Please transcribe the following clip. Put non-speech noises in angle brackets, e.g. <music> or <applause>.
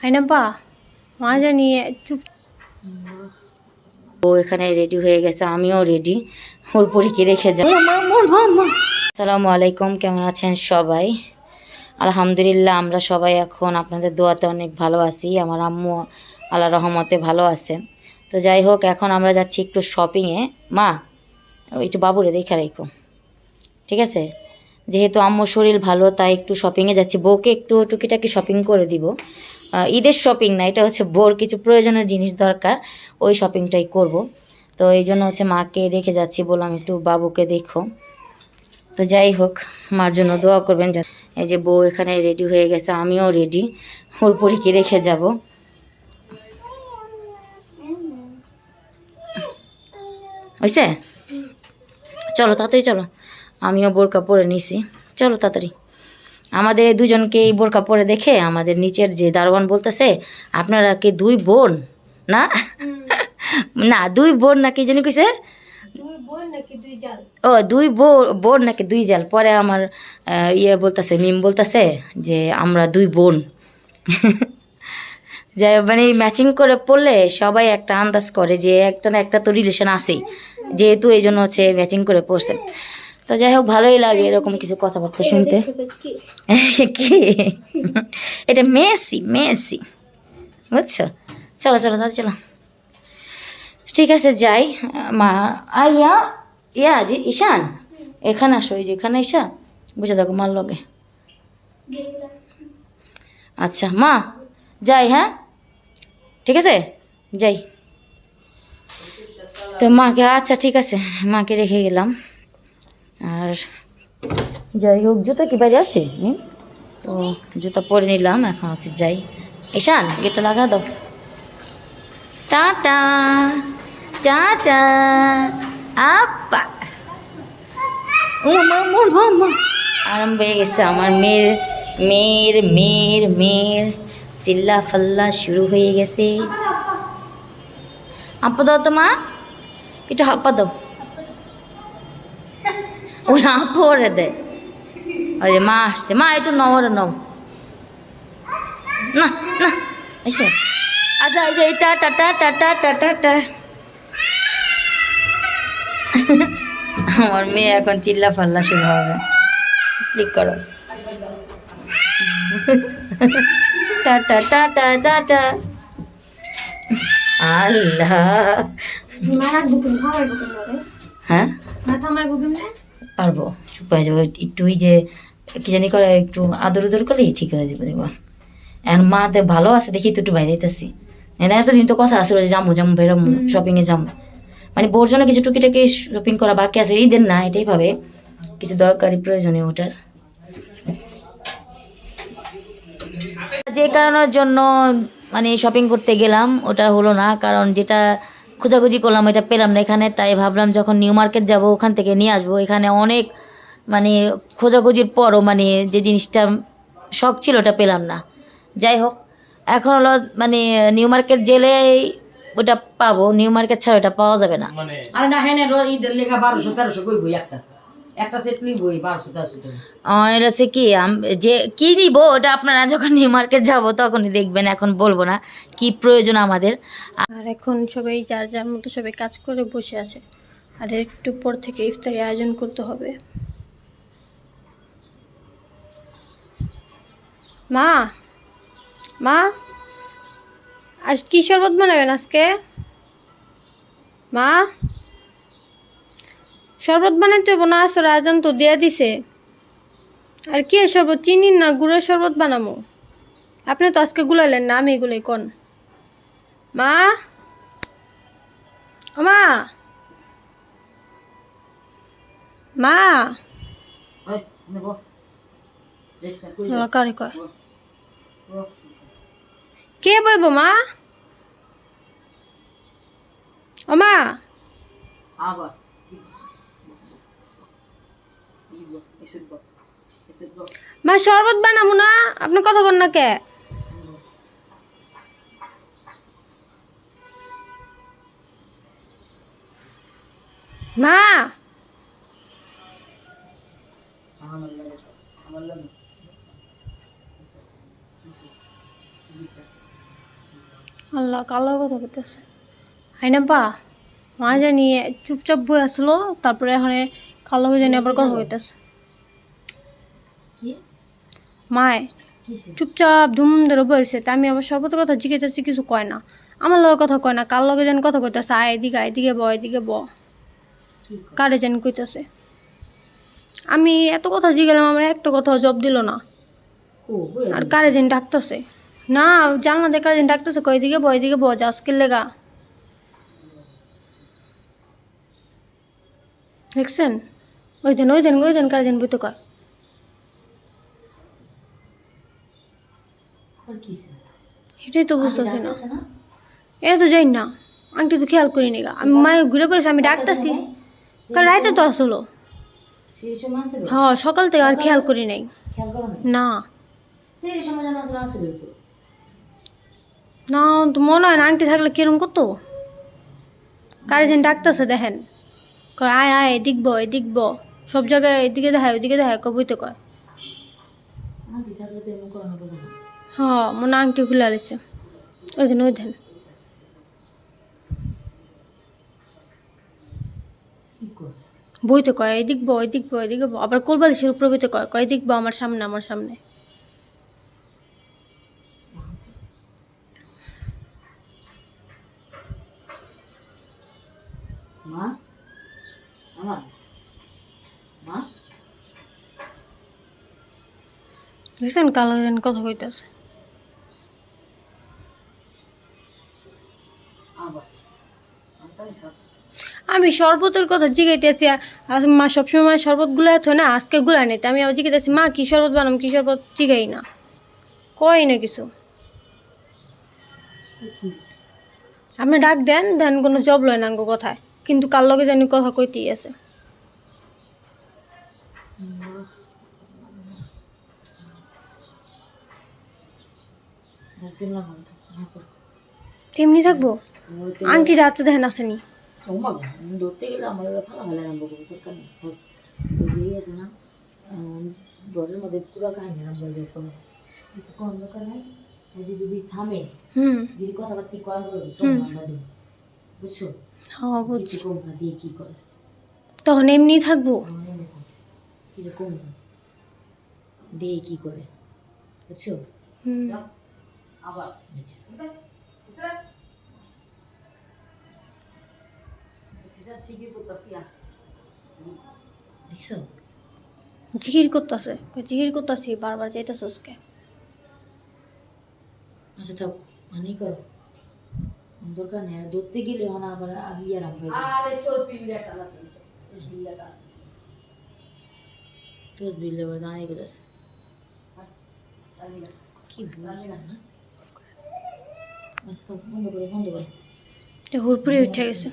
হাইনাপা মা জানি চুপ ও এখানে রেডি হয়ে গেছে আমিও রেডি ওর পরীকে রেখে যাই আসসালামু আলাইকুম কেমন আছেন সবাই? আলহামদুলিল্লাহ আমরা সবাই এখন আপনাদের দোয়াতে অনেক ভালো আছি। আমার আম্মু আল্লাহ রহমতে ভালো আছে। তো যাই হোক এখন আমরা যাচ্ছি একটু শপিংয়ে মা একটু বাবুরে দেখে রাখো। ঠিক আছে? যেহেতু আম্মুর শরীর ভালো, তাই একটু শপিংয়ে যাচ্ছি। বউকে একটু টুকিটাকি শপিং করে দিব। ঈদের শপিং না, এটা হচ্ছে বোর কিছু প্রয়োজনীয় জিনিস দরকার, ওই শপিংটাই করব। তো এই জন্য হচ্ছে মাকে রেখে যাচ্ছি, বললাম একটু বাবুকে দেখো। তো যাই হোক, মার জন্য দোয়া করবেন যা এই যে বউ এখানে রেডি হয়ে গেছে, আমিও রেডি ওর পরীকে রেখে যাব? হয়েছে চলো, তাড়াতাড়ি চলো। আমিও বোরকা পরে নিছি। চলো তাড়াতাড়ি। আমাদের এই দুজনকে এই বোরকা পরে দেখে আমাদের নিচের যে দারোয়ান বলতেছে আপনারা কি দুই বোন? না? না দুই বোন না কি জানি কইছে? নাকি ও দুই বোন নাকি দুই জাল। পরে আমার ইয়ে বলতেছে মিম বলতেছে যে আমরা দুই বোন। যাই মানে ম্যাচিং করে পড়লে সবাই একটা আন্দাজ করে যে একটা না একটা তো রিলেশন আছেই। যেহেতু এই জন্য হচ্ছে ম্যাচিং করে পড়ছে। তো যাই হোক, ভালোই লাগে এরকম কিছু কথাবার্তা শুনতে। <laughs> কি? এটা মেসি মেসি। বুঝছ? চলো চলো দাদা চলো। ঠিক আছে, যাই। মা আইয়া ইয়া ঈশান, এখানে আসো, এই যে এখানে ঈশা বুঝে দেখো মার লগে। আচ্ছা মা, যাই হ্যাঁ? ঠিক আছে? যাই। তো মাকে আচ্ছা ঠিক আছে, মাকে রেখে গেলাম। আর যাই হোক জুতো কি বাইরে আছে? হুম? তো জুতো পরে নিলাম, এখন হচ্ছে যাই। ঈশান গেটটা লাগা দাও। টাটা টাটা আপা। ও মা মা মা মা। আরম্ভ হয়ে গেছে আমার মেয়ের মেয়ের মেয়ের মেয়ের। চিল্লা ফাল্লা শুরু হয়ে গেছে। আপা দাও তো, মা। একটু হাপ্পা দাও। ওই আপা ওরে দে ওই যে মা আসছে মা একটু নাও ওরে নাও না না এসে আচ্ছা এই যে এটা টাটা টাটা টাটা টা আমার মেয়ে এখন চিল্লা ফাল্লা শুরু হবে ক্লিক করো টাটা টাটা টাটা আল্লাহ হ্যাঁ পারব? চুপ হয়ে যাব। একটু ওই যে কি জানি করে একটু আদর উদর করলেই ঠিক হয়ে যাবে দেখব। এখন মা তো ভালো আছে দেখি তো একটু বাইরে যেতেছি এনে এতদিন তো কথা আসলে যাব যাব বেরোবো শপিংয়ে যাব মানে বোর জন্য কিছু টুকিটাকি শপিং করা বাকি আছে ঈদের না এটাই ভাবে। কিছু দরকারি প্রয়োজনীয় ওটার। যে কারণের জন্য মানে শপিং করতে গেলাম ওটা হলো না। কারণ যেটা খোঁজাখুঁজি করলাম, এটা পেলাম না এখানে। তাই ভাবলাম যখন নিউ মার্কেট যাব, ওখান থেকে নিয়ে আসব। এখানে অনেক মানে খোঁজাখুঁজির পরও মানে যে জিনিসটা শখ ছিল, ওটা পেলাম না। যাই হোক, এখন হলো মানে নিউ মার্কেট জেলে ওটা পাবো। নিউ মার্কেট ছাড়া ওটা পাওয়া যাবে না। আরে না রো ঈদের লেখা কই একটা সেট নিই বারোশো তেরোশো টাকা। হচ্ছে কি যে কি নিব ওটা আপনারা যখন নিউ মার্কেট যাব তখনই দেখবেন এখন বলব না কি প্রয়োজন আমাদের। আর এখন সবাই যার যার মতো সবাই কাজ করে বসে আছে। আর একটু পর থেকে ইফতারি আয়োজন করতে হবে। মা মা আজ কি শরবত বানাবেন আজকে? মা শরবত বানাইতে হব না আসর আজান তো দিয়া দিছে। আর কি শরবত চিনি না গুড়ের শরবত বানাবো আপনি তো আজকে গুলাইলেন না আমি এগুলোই কন? মা? মা? মা? কারে কয়? কে বইব মা? আবার। মা, শরবত বানাবো না? আপনি কথা কন না কে? মা! আল্লাহ কালো কথা বলতেছে হাইনা পা? মা জানিয়ে চুপচাপ বই আসলো, তারপরে এখানে কালো হয়ে জানি আবার কথা কইতেছে কি? মায় চুপচাপ ধুম ধরে বসে তা আমি আবার সর্বত কথা জিজ্ঞেস কিছু কয় না। আমার লগে কথা কয় না কার লগে যেন কথা কইতেছে। আয় এদিকে আয়, এদিকে ব এদিকে ব। কারে যেন কইতেছে। আমি এত কথা জিগেলাম আমার একটা কথাও জব দিল না। আর কারে যেন ডাকতেছে। না জানলা দিয়ে কারে যেন ডাকতেছে কয় এদিকে ব এদিকে ব আজকের লেগা। দেখছেন? ওই দেন ওই দেন ওই দেন কারে যেন বইতে কয় এটাই তো বুঝতেছি না। এটা তো যাই না আংটি তো খেয়াল করি নি। আমি মায়ে ঘুরে পড়েছি আমি ডাকতেছি। কারণ রাইতে তো আসলো। হ্যাঁ সকাল থেকে আর খেয়াল করি নাই। না। না তো মনে হয় না আংটি থাকলে কিরম করতো? কারে যেন ডাকতেছে দেখেন। কয় আয় আয় এদিক ব এদিক ব। সব জায়গায় এদিকে দেখায় ওইদিকে দেখায় কবই তো কয় না হ্যাঁ মনে আংটি খুলে আলিছে ওই দেন ওই দেন বইতে কয় এদিক ব এদিক ব এদিকে আবার কোলবালিশের উপরে বইতে কয় কয় এদিক ব আমার সামনে আমার সামনে। মা আমার মা দেখছেন কালো যেন কথা কইতেছে আমি শরবতের কথা জিগাইতেছি, আজ মা সবসময় মায়ের শরবত গুলাই থো না, আজকে গুলা নিতে আমি আবার জিগাইতেছি, মা, কি শরবত বানাম, কি শরবত জিগাই না। কই না কিছু। আপনি ডাক দেন দেন কোনো জব লয় না কথায়, কিন্তু কার লগে জানি কথা কইতেই আছে একদিন লাগবে তো না কর তেমনি থাকব? আংটি রাতে দেখেন আসেনি। ধরতে গেলে আমার ফালা ফালা করব দরকার নেই থাক ওই আছে না ঘরের মধ্যে পুরো কাহিনী হয়ে যাবে কোনো। দরকার নাই যদি বি থামে হুম। যদি কথাবার্তি করে তখন আমরা দিই বুঝছ? হ্যাঁ বুঝছি কম না দিয়ে কি করে? তখন এমনি থাকব? কিছু কম না দিয়ে কি করে? বুঝছ? হুম। আবার যে। দেখছ? করতেছে। বারবার যাইতেছে ওসকে আচ্ছা থাক মানেই করো। দরকার নেই। আর ধরতে গেলে হন আবার ইয়ে হয়ে যাবে। তোর বিলে এবার দাঁড়িয়ে গেছে কি বুঝলাম না? আচ্ছা হুরপুরে উঠে গেছে।